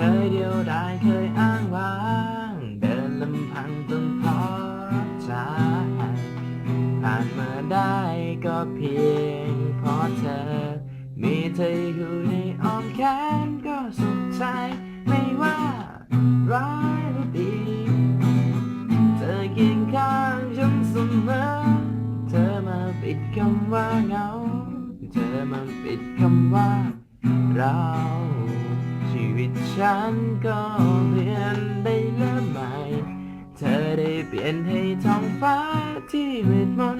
เคยเดียวดายเคยอ้างว้าง เดินลำพังจนท้อใจผ่านมาได้ก็เพียงเพราะเธอ มีเธออยู่ในอ้อมแขนก็สุขใจ ไม่ว่าร้ายหรือดีเธอเคียงข้างฉันเสมอ เธอมาปิดคำว่าเหงา เธอมาปิดคำว่าเรา ฉันก็เปลี่ยนไปแล้วใหม่ เธอได้เปลี่ยนให้ท้องฟ้าที่มืดมน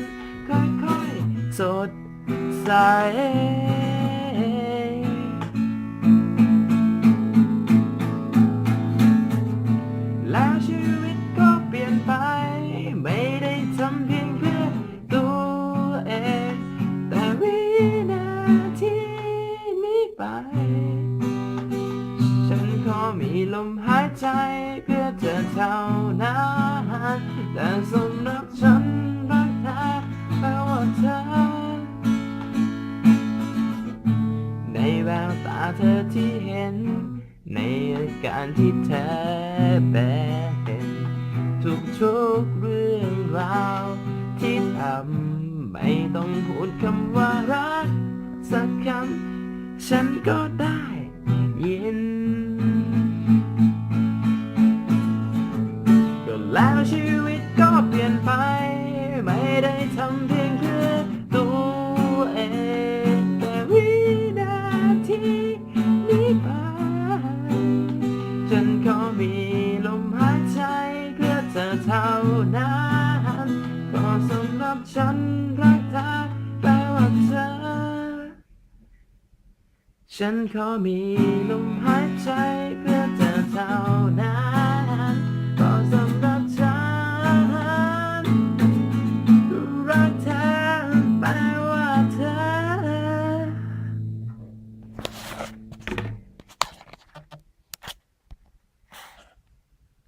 ค่อยๆ สดใส มีลมหายใจเพื่อเธอเท่านั้นแต่สำหรับฉันรักเธอแปลว่าเธอ ในแววตาเธอที่เห็น ในอาการที่เธอเป็นทุกทุกๆเรื่องราวที่ทำไม่ต้องพูดคำว่ารักสักคำฉันก็ได้ แล้วชีวิตก็เปลี่ยนไป ไม่ได้ทำเพียงเพื่อตัวเอง แต่วินาทีนี้ไป ฉันขอมีลมหายใจเพื่อเธอเท่านั้นก็สำหรับฉันรักเธอแปลว่าเธอ ฉันขอมีลมหายใจเพื่อ